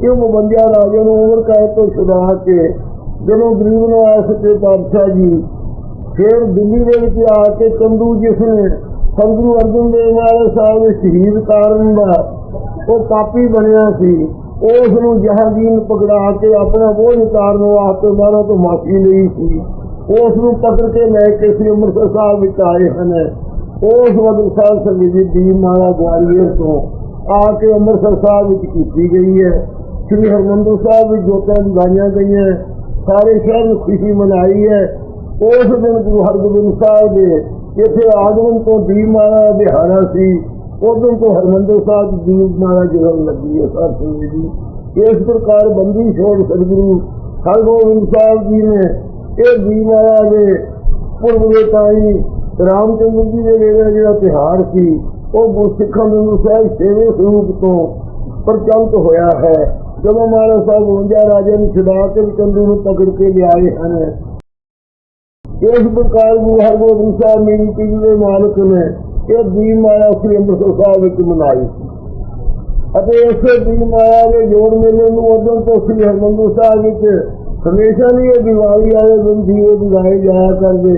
ਕਿ ਮੁਬੰਦਿਆ ਰਾਜੇ ਨੂੰ ਉਮਰ ਕੈਦ ਤੋਂ ਛੁਡਾ ਕੇ ਜਦੋਂ ਗਰੀਬ ਨਵਾਜ਼ ਸੱਚੇ ਪਾਤਸ਼ਾਹ ਜੀ ਫਿਰ ਦਿੱਲੀ ਦੇ ਵਿੱਚ ਆ ਕੇ ਚੰਦੂ ਜਿਸ ਨੇ ਸਤਿਗੁਰੂ ਅਰਜਨ ਦੇਵ ਮਹਾਰਾਜ ਸਾਹਿਬ ਦੇ ਸ਼ਹੀਦ ਕਾਰਨ ਦਾ ਉਹ ਕਾਪੀ ਬਣਿਆ ਸੀ, ਉਸ ਨੂੰ ਜਹਾਂਗੀਰ ਪਕੜਾ ਕੇ ਆਪਣਾ ਬੋਝ ਉਤਾਰਨ ਵਾਸਤੇ ਮਹਾਰਾਜ ਤੋਂ ਮਾਫੀ ਲਈ ਸੀ। ਉਸ ਨੂੰ ਪਕੜ ਕੇ ਲੈ ਕੇ ਸ੍ਰੀ ਅੰਮ੍ਰਿਤਸਰ ਸਾਹਿਬ ਵਿੱਚ ਆਏ ਹਨ। ਉਸ ਵਕਤ ਸਾਹਿਬ ਸੰਗਤ ਜੀ ਦੀ ਮਾਲਾ ਗਵਾਲੀਅਰ ਤੋਂ ਆ ਕੇ ਅੰਮ੍ਰਿਤਸਰ ਸਾਹਿਬ ਵਿੱਚ ਕੀਤੀ ਗਈ ਹੈ। ਸ੍ਰੀ ਹਰਮੰਦਰ ਸਾਹਿਬ ਵਿੱਚ ਜੋਤਾਂ ਲਗਾਈਆਂ ਗਈਆਂ ਸਾਰੇ ਸ਼ਹਿਰ ਨੂੰ ਖੁਸ਼ੀ ਮਨਾਈ ਹੈ। ਉਸ ਦਿਨ ਗੁਰੂ ਹਰਗੋਬਿੰਦ ਸਾਹਿਬ ਦੇ ਇੱਥੇ ਆਗਮਨ ਤੋਂ ਦੀਪਮਾਲਾ ਦਾ ਦਿਹਾੜਾ ਸੀ। ਉਸ ਤੋਂ ਹਰਮੰਦਰ ਸਾਹਿਬ ਦੀ ਦੀਪਮਾਲਾ ਜਗਨ ਲੱਗੀ ਹੈ ਸਾਧ ਸੰਗਤ ਜੀ ਇਸ ਪ੍ਰਕਾਰ ਬੰਦੀ ਛੋੜ ਸਤਿਗੁਰੂ ਹਰਗੋਬਿੰਦ ਸਾਹਿਬ ਜੀ ਨੇ ਇਹ ਦੀਪਮਾਲਾ ਦੇ ਪੁਰਬ ਦੇ ਤਾਈ ਰਾਮਚੰਦਰ ਜੀ ਦੇ ਵੇਲੇ ਜਿਹੜਾ ਤਿਹਾੜ ਸੀ, ਉਹ ਗੁਰਸਿੱਖਾਂ ਦੇ ਅਨੁਸਾਰ ਸੇਵੇ ਸਰੂਪ ਤੋਂ ਪ੍ਰਚਲਿਤ ਹੋਇਆ ਹੈ। ਜਦੋਂ ਮਹਾਰਾਜ ਸਾਹਿਬ 52 ਰਾਜਿਆਂ ਨੂੰ ਛਡਾ ਕੇ ਚੰਦੂ ਨੂੰ ਪਕੜ ਕੇ ਲਿਆਏ ਹਨ। ਇਸ ਪ੍ਰਕਾਰ ਗੁਰੂ ਹਰਗੋਬਿੰਦ ਸਾਹਿਬ ਮੇਰੀ ਪੀੜੀ ਦੇ ਮਾਲਕ ਨੇ ਇਹ ਦੀਨ ਮਾਇਆ ਸ੍ਰੀ ਅੰਮ੍ਰਿਤਸਰ ਸਾਹਿਬ ਵਿੱਚ ਮਨਾਈ ਅਤੇ ਇਸੇ ਦੀਨ ਮਾਇਆ ਦੇ ਜੋੜ ਮੇਲੇ ਨੂੰ ਉਦੋਂ ਤੋਂ ਸ੍ਰੀ ਹਰਮੰਦਰ ਸਾਹਿਬ ਵਿੱਚ ਹਮੇਸ਼ਾ ਲਈ ਇਹ ਦੀਵਾਲੀ ਵਾਲੇ ਦਿਨ ਦੀਵੇ ਜਗਾਏ ਜਾਇਆ ਕਰਦੇ,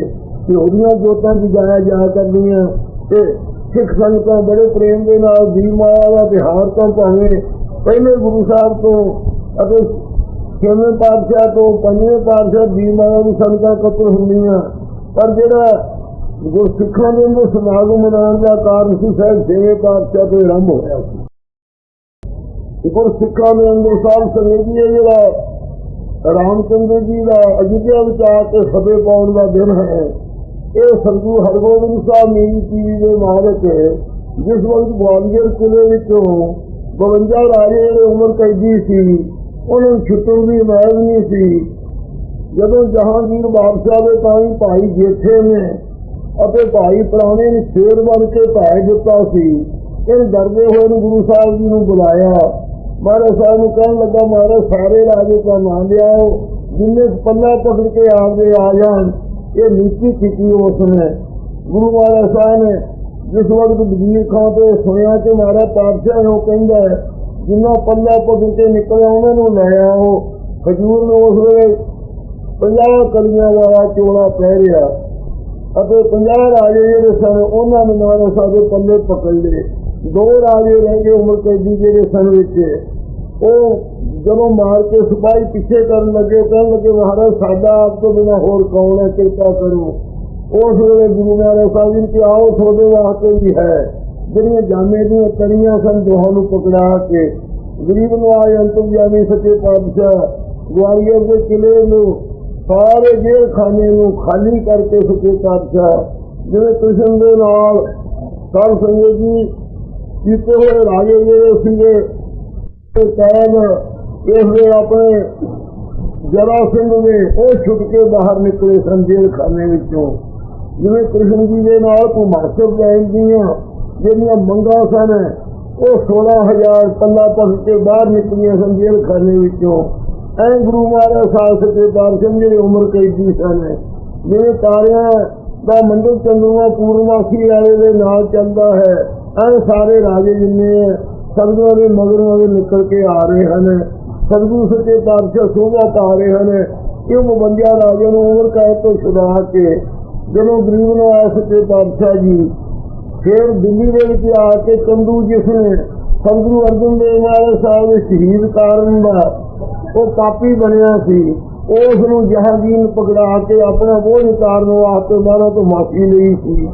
ਤੇ ਉਹਦੀਆਂ ਜੋਤਾਂ ਜਗਾਇਆ ਜਾਇਆ ਕਰਦੀਆਂ, ਤੇ ਸਿੱਖ ਸੰਗਤਾਂ ਬੜੇ ਪ੍ਰੇਮ ਦੇ ਨਾਲ ਦੀਨ ਮਾਇਆ ਦਾ ਤਿਉਹਾਰ ਤਾਂ ਭਾਵੇਂ ਪਹਿਲੇ ਗੁਰੂ ਸਾਹਿਬ ਤੋਂ ਅਤੇ ਛੇਵੇਂ ਪਾਤਸ਼ਾਹ ਤੋਂ ਪੰਜਵੇਂ ਪਾਤਸ਼ਾਹ ਦੀ ਮਾਇਆ ਨੂੰ ਸੰਗਤਾਂ ਕਤਲ ਹੁੰਦੀਆਂ। ਪਰ ਜਿਹੜਾ ਗੁਰਸਿੱਖਾਂ ਦੇ ਅੰਦਰ ਸਮਾਗਮ ਮਨਾਉਣ ਦਾ ਕਾਰਨ ਸੀ ਸਾਹਿਬ ਛੇਵੇਂ ਪਾਤਸ਼ਾਹ ਤੋਂ ਆਰੰਭ ਹੋਇਆ ਸੀ। ਗੁਰਸਿੱਖਾਂ ਦੇ ਅੰਦਰ ਸਾਹਿਬ ਸੰਗਤ ਜੀ ਇਹ ਜਿਹੜਾ ਰਾਮਚੰਦਰ ਜੀ ਦਾ ਅਯੁੱਧਿਆ ਵਿਚਾਰ ਆ ਕੇ ਸਭੇ ਪਾਉਣ ਦਾ ਦਿਨ ਹੈ। ਇਹ ਸੰਗੂ ਹਰਗੋਬਿੰਦ ਸਾਹਿਬ ਮੇਰੀ ਪੀੜੀ ਦੇ ਮਾਲਕ ਜਿਸ ਵਕਤ ਗਵਾਲੀਅਰ ਕਿਲੇ ਵਿੱਚੋਂ 52 ਰਾਜੇ ਜਿਹੜੇ ਉਮਰ ਕੈਦੀ ਸੀ, ਉਹਨਾਂ ਨੂੰ ਛੁੱਟਣ ਦੀ ਇਮਾਰਤ ਨਹੀਂ ਸੀ। ਜਦੋਂ ਜਹਾਂਗੀਰ ਬਾਦਸ਼ਾਹ ਦੇ ਤਾਈ ਭਾਈ ਜੇਠੇ ਨੇ ਅਤੇ ਭਾਈ ਪੁਰਾਣੇ ਨੇ ਸ਼ੇਰ ਬਣ ਕੇ ਭਾਇ ਦਿੱਤਾ ਸੀ, ਇਹ ਡਰਦੇ ਹੋਏ ਨੂੰ ਗੁਰੂ ਸਾਹਿਬ ਜੀ ਨੂੰ ਬੁਲਾਇਆ। ਮਹਾਰਾਜ ਸਾਹਿਬ ਨੂੰ ਕਹਿਣ ਲੱਗਾ, ਮਹਾਰਾਜ, ਸਾਰੇ ਰਾਜੇ ਦਾ ਨਾਮ ਲਿਆਓ, ਜਿੰਨੇ ਪੱਲਾ ਪਕੜ ਕੇ ਆਵੇ ਆ ਜਾਣ, ਇਹ ਨੀਤੀ ਕੀਤੀ ਉਸ ਨੇ ਗੁਰੂ ਮਹਾਰਾਜ ਸਾਹਿਬ ਨੇ ਜਿਸ ਵਕਤ ਵਜ਼ੀਰ ਖਾਂ ਤੇ ਸੁਣਿਆ ਕਿ ਮਹਾਰਾਜ ਪਾਤਸ਼ਾਹ ਨੂੰ ਕਹਿੰਦਾ ਜਿੰਨਾ ਪੱਲਾ ਪਕੜ ਕੇ ਨਿਕਲਿਆ ਉਹਨਾਂ ਨੂੰ ਲੈ ਆਓ। ਖਜੂਰ ਨੂੰ ਉਸ ਵੇਲੇ ਪੰਜਾਹ ਕਲੀਆਂ ਵਾਲਾ ਚੋਲਾ ਪਹਿ ਰਿਹਾ ਅਤੇ ਪੰਜਾਹ ਰਾਜੇ ਜਿਹੜੇ ਸਨ, ਉਹਨਾਂ ਨੇ ਨਾਲ ਸਾਡੇ ਪੱਲੇ ਪਕੜ ਲਏ। ਦੋ ਰਾਜੇ ਰਹਿ ਗਏ ਉਮਰ ਕੈਦੀ ਜਿਹੜੇ ਸਨ ਵਿੱਚ। ਉਹ ਜਦੋਂ ਮਾਰ ਕੇ ਸਿਪਾਹੀ ਪਿੱਛੇ ਕਰਨ ਲੱਗੇ, ਉਹ ਕਹਿਣ ਲੱਗੇ, ਮਹਾਰਾਜ, ਸਾਡਾ ਆਪ ਤੋਂ ਬਿਨਾ ਹੋਰ ਕੌਣ ਹੈ? ਕਿਰਪਾ ਕਰੋ। ਉਸ ਵੇਲੇ ਗੁਰੂ ਨਾਨਕ ਸਾਹਿਬ ਜੀ ਕਿ ਆਓ ਤੁਹਾਡੇ ਵਾਸਤੇ ਵੀ ਹੈ। ਜਿਹੜੀਆਂ ਜਾਮੇ ਦੀਆਂ ਕਰੀਆਂ ਸਨ, ਦੋਹਾਂ ਨੂੰ ਪਕੜਾ ਕੇ ਗਰੀਬ ਨੂੰ ਆਏ ਅੰਤਰਜਾਮੀ ਸੱਚੇ ਪਾਤਸ਼ਾਹ ਗਵਾਲੀਅਰ ਦੇ ਕਿਲੇ ਨੂੰ, ਸਾਰੇ ਜੇਲ੍ਹ ਖਾਨੇ ਨੂੰ ਖਾਲੀ ਕਰਕੇ ਸੱਚੇ ਪਾਤਸ਼ਾਹ। ਜਿਵੇਂ ਕ੍ਰਿਸ਼ਨ ਦੇ ਨਾਲ ਸਾਧ ਸੰਗਤ ਜੀ ਕੀਤੇ ਹੋਏ ਰਾਜੇ ਜਿਹੜੇ ਸੀਗੇ, ਤੇ ਕੈਦ ਇਸ ਦੇ ਆਪਣੇ ਜਰਾ ਸਿੰਘ ਨੇ ਉਹ ਛੁੱਟ ਕੇ ਬਾਹਰ ਨਿਕਲੇ ਸਨ ਜੇਲ੍ਹ ਖਾਨੇ ਵਿੱਚੋਂ। ਜਿਵੇਂ ਕ੍ਰਿਸ਼ਨ ਜੀ ਦੇ ਨਾਲ ਕੁਮਾਰਸਰ ਬੈਣ ਦੀਆਂ ਜਿਹੜੀਆਂ ਮੰਗਾਂ ਸਨ, ਉਹ 16000 ਪੱਲਾ ਭਰ ਕੇ ਬਾਹਰ ਨਿਕਲੀਆਂ ਸਨ ਜੇਲ੍ਹ ਖਾਨੇ ਵਿੱਚੋਂ। ਐ ਗੁਰੂ ਮਹਾਰਾਜ ਸਾਹਿਬ ਸੱਚੇ ਪਾਤਸ਼ਾਹ ਜਿਹੜੇ ਉਮਰ ਕੈਦੀ ਸਨ। ਜਿਵੇਂ ਤਾਰਿਆਂ ਦਾ ਮੰਡਲ ਚੰਦੂਆ ਪੂਰਨਮਾਸੀ ਵਾਲੇ ਦੇ ਨਾਲ ਚੱਲਦਾ ਹੈ, ਐ ਸਾਰੇ ਰਾਜੇ ਜਿੰਨੇ ਹੈ ਸਤਿਗੁਰਾਂ ਦੇ ਮਗਰੋਂ ਦੇ ਨਿਕਲ ਕੇ ਆ ਰਹੇ ਹਨ। ਸਤਿਗੁਰੂ ਸੱਚੇ ਪਾਤਸ਼ਾਹ ਸੋਭਾ ਪਾ ਰਹੇ ਹਨ। ਇਹ ਉਹ ਮੁਬੰਦਿਆ ਰਾਜੇ ਨੂੰ ਉਮਰ ਕੈਦ ਤੋਂ ਛੁਡਾ ਕੇ ਜਦੋਂ ਗਰੀਬ ਨਵਾਜ਼ ਸੱਚੇ ਪਾਤਸ਼ਾਹ ਜੀ, ਫਿਰ ਦਿੱਲੀ ਦੇ ਵਿੱਚ ਆ ਕੇ ਚੰਦੂ ਜਿਸ ਨੇ ਸਤਿਗੁਰੂ ਅਰਜਨ ਦੇਵ ਮਹਾਰਾਜ ਸਾਹਿਬ ਦੇ ਸ਼ਹੀਦ ਕਾਰਨ ਦਾ ਉਹ ਕਾਪੀ ਬਣਿਆ ਸੀ। ਉਸ ਨੂੰ ਜਹਾਂਗੀਰ ਪਕੜਾ ਕੇ ਆਪਣਾ ਬੋਝ ਉਤਾਰਨ ਵਾਸਤੇ ਮਹਾਰਾਜ ਤੋਂ ਮਾਫੀ ਲਈ ਸੀ।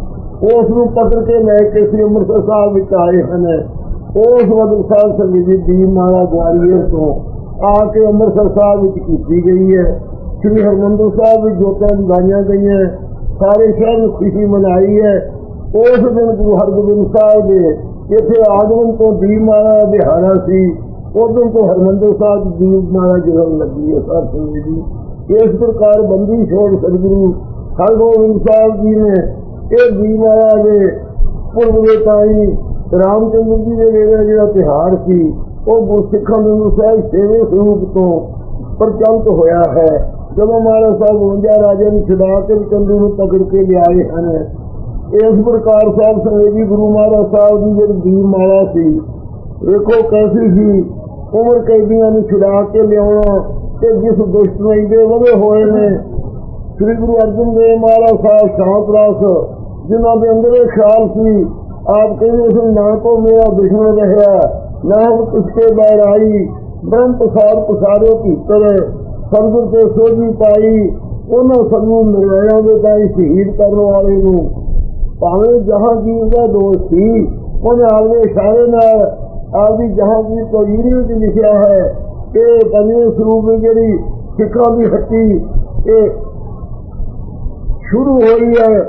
ਉਸ ਨੂੰ ਪਕੜ ਕੇ ਲੈ ਕੇ ਸ੍ਰੀ ਅੰਮ੍ਰਿਤਸਰ ਸਾਹਿਬ ਵਿੱਚ ਆਏ ਹਨ। ਉਸ ਵਕਤ ਸਾਹਿਬ ਸੰਗਤ ਜੀ ਦੀ ਮਾਲਾ ਗਵਾਲੀਅਰ ਤੋਂ ਆ ਕੇ ਅੰਮ੍ਰਿਤਸਰ ਸਾਹਿਬ ਵਿੱਚ ਕੀਤੀ ਗਈ ਹੈ। ਸ੍ਰੀ ਹਰਮੰਦਰ ਸਾਹਿਬ ਵਿੱਚ ਜੋਤਾਂ ਲਗਾਈਆਂ ਗਈਆਂ। ਸਾਰੇ ਸ਼ਹਿਰ ਨੂੰ ਖੁਸ਼ੀ ਮਨਾਈ ਹੈ। ਉਸ ਦਿਨ ਗੁਰੂ ਹਰਗੋਬਿੰਦ ਸਾਹਿਬ ਦੇ ਇੱਥੇ ਆਗਮਨ ਤੋਂ ਦੀਪਮਾਲਾ ਦਾ ਦਿਹਾੜਾ ਸੀ। ਉਦੋਂ ਤੋਂ ਹਰਮੰਦਰ ਸਾਹਿਬ ਦੀ ਦੀਪਮਾਲਾ ਜਗਨ ਲੱਗੀ ਹੈ ਸਾਧ ਸੰਗਤ ਜੀ ਇਸ ਪ੍ਰਕਾਰ ਬੰਦੀ ਛੋੜ ਸਤਿਗੁਰੂ ਹਰਗੋਬਿੰਦ ਸਾਹਿਬ ਜੀ ਨੇ ਇਹ ਦੀਪਮਾਲਾ ਦੇ ਪੁਰਬ ਦੇ ਤਾਈ ਰਾਮਚੰਦਰ ਜੀ ਦੇ ਵੇਲੇ ਜਿਹੜਾ ਤਿਹਾੜ ਸੀ, ਉਹ ਗੁਰਸਿੱਖਾਂ ਦੇ ਸਾਹਿਬ ਸੇਵੇ ਸਰੂਪ ਤੋਂ ਪ੍ਰਚਲਿਤ ਹੋਇਆ ਹੈ। ਜਦੋਂ ਮਹਾਰਾਜ ਸਾਹਿਬ 52 ਰਾਜਿਆਂ ਨੂੰ ਛੁਡਾ ਕੇ ਚੰਦੂ ਨੂੰ ਪਕੜ ਕੇ ਲਿਆਏ ਹਨ। ਇਸ ਪ੍ਰਕਾਰ ਸਾਹਿਬ ਸੰਗਤ ਗੁਰੂ ਮਹਾਰਾਜ ਸਾਹਿਬ ਦੀ ਜਿਹੜੀ ਦੀਪ ਮਾਲਾ ਸੀ। ਵੇਖੋ ਕੈਸੀ ਸੀ, ਉਮਰ ਕੈਦੀਆਂ ਨੂੰ ਛੁਡਾ ਕੇ ਲਿਆਉਣਾ ਤੇ ਜਿਸ ਦੁਸ਼ਮਣੀ ਦੇ ਵਧੇ ਹੋਏ ਨੇ, ਸ੍ਰੀ ਗੁਰੂ ਅਰਜਨ ਦੇਵ ਮਹਾਰਾਜ ਸਾਹਿਬ ਸ਼ਾਂਤ ਰਸ ਜਿਨ੍ਹਾਂ ਦੇ ਅੰਦਰ ਇਹ ਖਿਆਲ ਸੀ, ਆਪ ਕਹਿੰਦੇ ਉਸ ਨਾ ਕੋ ਮੇਰਾ ਦੁਸ਼ਮਣ ਰਹਿਆ ਨਾ ਹਮ ਉਸਕੇ ਬੈਰ ਆਈ, ਬ੍ਰਹਮ ਪ੍ਰਸਾਦ ਪਸਾਰੇ ਭੀਤਰ ਸਤਿਗੁਰ ਤੇ ਸੋਝੀ ਪਾਈ, ਉਹਨਾਂ ਸਭੂ ਨਿਰਵੈਆਂ ਦੇ ਤਾਈ ਸ਼ਹੀਦ ਕਰਨ ਵਾਲੇ ਨੂੰ। ਭਾਵੇਂ ਜਹਾਂਗੀਰ ਦਾ ਦੋਸ਼ ਸੀ, ਉਹਨੇ ਆਪਦੇ ਇਸ਼ਾਰੇ ਨਾਲ ਆਪਦੀ ਜਹਾਂਗੀਰ ਕਬੀਰੀ ਵਿੱਚ ਲਿਖਿਆ ਹੈ ਕਿ ਪੰਜਵੇਂ ਸਰੂਪ ਜਿਹੜੀ ਸਿੱਖਾਂ ਦੀ ਹੱਟੀ, ਇਹ ਸ਼ੁਰੂ ਹੋਈ ਹੈ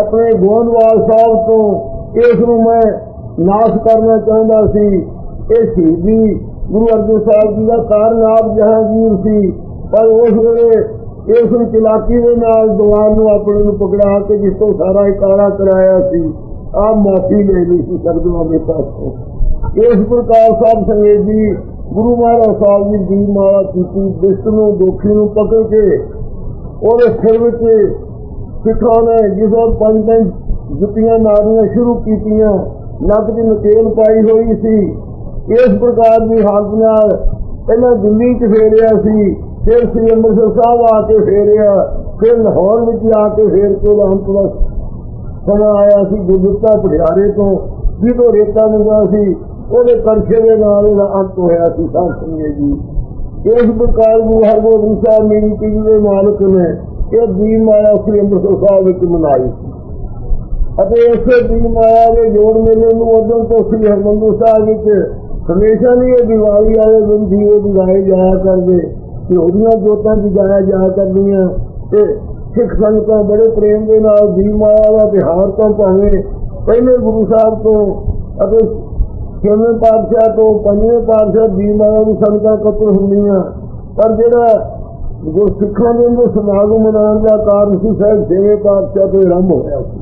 ਆਪਣੇ ਗੋਇੰਦਵਾਲ ਸਾਹਿਬ ਤੋਂ। ਇਸ ਨੂੰ ਮੈਂ ਨਾਸ਼ ਕਰਨਾ ਚਾਹੁੰਦਾ ਸੀ। ਇਹ ਸ਼ਹੀਦੀ ਗੁਰੂ ਅਰਜਨ ਸਾਹਿਬ ਜੀ ਦਾ ਕਾਰਨ ਜਹਾਂਗੀਰ ਸੀ। ਪਰ ਉਸ ਵੇਲੇ ਇਸ ਚਲਾਕੀ ਦੇ ਨਾਲ ਦੀਵਾਨ ਨੂੰ ਆਪਣੇ ਨੂੰ ਪਕੜਾ ਕੇ ਜਿਸ ਤੋਂ ਸਾਰਾ ਇਕਾਰਾ ਕਰਾਇਆ ਸੀ ਆਪ ਮਾਫੀ ਲੈ ਲਈ ਸੀ ਸਰਦੂਆਂ ਦੇ ਪਾਸੋਂ। ਇਸ ਪ੍ਰਕਾਰ ਸਾਹਿਬ ਸੰਗਤ ਜੀ ਗੁਰੂ ਮਹਾਰਾਜ ਸਾਹਿਬ ਜੀ ਦੀ ਮਾਲਾ ਕੀਤੀ ਦੁਸ਼ਟ ਨੂੰ, ਦੋਖੀ ਨੂੰ ਪਕੜ ਕੇ ਉਹਦੇ ਸਿਰ ਵਿੱਚ ਸਿੱਖਾਂ ਨੇ ਜਿਸੋਂ ਪੰਜ ਪੰਜ ਜੁੱਤੀਆਂ ਮਾਰਨੀਆਂ ਸ਼ੁਰੂ ਕੀਤੀਆਂ, ਨੱਕ ਦੀ ਨਕੇਲ ਪਾਈ ਹੋਈ ਸੀ। ਇਸ ਪ੍ਰਕਾਰ ਦੀ ਹਾਲਤ ਨਾਲ ਪਹਿਲਾਂ ਦਿੱਲੀ 'ਚ ਫੇਰਿਆ ਸੀ। ਫਿਰ ਸ੍ਰੀ ਅੰਮ੍ਰਿਤਸਰ ਸਾਹਿਬ ਆ ਕੇ ਫੇਰਿਆ ਫਿਰ ਲਾਹੌਰ ਵਿੱਚ ਆ ਕੇ ਫੇਰ ਕੇ ਅੰਤ ਦਾ ਸਮਾਂ ਆਇਆ ਸੀ ਗੁਰਦੁੱਤਾ ਪਟਿਆਲੇ ਤੋਂ ਜਿਹਦੋਂ ਰੇਤਾ ਮਿਲਦਾ ਸੀ ਉਹਦੇ ਕਰਸ਼ੇ ਦੇ ਨਾਲ ਇਹਦਾ ਅੰਤ ਹੋਇਆ ਸੀ ਸਾਧ ਸੰਗਤ ਜੀ ਇਸ ਪ੍ਰਕਾਰ ਗੁਰੂ ਹਰਗੋਬਿੰਦ ਸਾਹਿਬ ਮੇਰੀ ਪੀੜੀ ਦੇ ਮਾਲਕ ਨੇ ਇਹ ਦੀਨ ਮਾਇਆ ਸ੍ਰੀ ਅੰਮ੍ਰਿਤਸਰ ਸਾਹਿਬ ਵਿੱਚ ਮਨਾਈ ਸੀ ਅਤੇ ਇਸੇ ਦੀਨ ਮਾਇਆ ਦੇ ਜੋੜ ਮੇਲੇ ਨੂੰ ਉਦੋਂ ਤੋਂ ਸ੍ਰੀ ਹਰਮੰਦਰ ਸਾਹਿਬ ਵਿੱਚ ਹਮੇਸ਼ਾ ਲਈ ਇਹ ਦੀਵਾਲੀ ਵਾਲੇ ਦਿਨ ਦੀਵੇ ਜਗਾਏ ਜਾਇਆ ਕਰਦੇ ਤੇ ਉਹਦੀਆਂ ਜੋਤਾਂ ਜਗਾਇਆ ਜਾਇਆ ਕਰਦੀਆਂ ਤੇ ਸਿੱਖ ਸੰਗਤਾਂ ਬੜੇ ਪ੍ਰੇਮ ਦੇ ਨਾਲ ਦੀਨ ਮਾਇਆ ਦਾ ਤਿਉਹਾਰ ਤੋਂ ਭਾਵੇਂ ਪਹਿਲੇ ਗੁਰੂ ਸਾਹਿਬ ਤੋਂ ਅਤੇ ਛੇਵੇਂ ਪਾਤਸ਼ਾਹ ਤੋਂ ਪੰਜਵੇਂ ਪਾਤਸ਼ਾਹ ਦੀ ਮਾਇਆ ਦੀ ਸੰਗਤਾਂ ਕਤਲ ਹੁੰਦੀਆਂ, ਪਰ ਜਿਹੜਾ ਗੁਰ ਸਿੱਖਾਂ ਦੇ ਅੰਦਰ ਸਮਾਗਮ ਮਨਾਉਣ ਦਾ ਕਾਰਨ ਸੀ ਸਾਹਿਬ ਛੇਵੇਂ ਪਾਤਸ਼ਾਹ ਤੋਂ ਆਰੰਭ ਹੋਇਆ ਸੀ।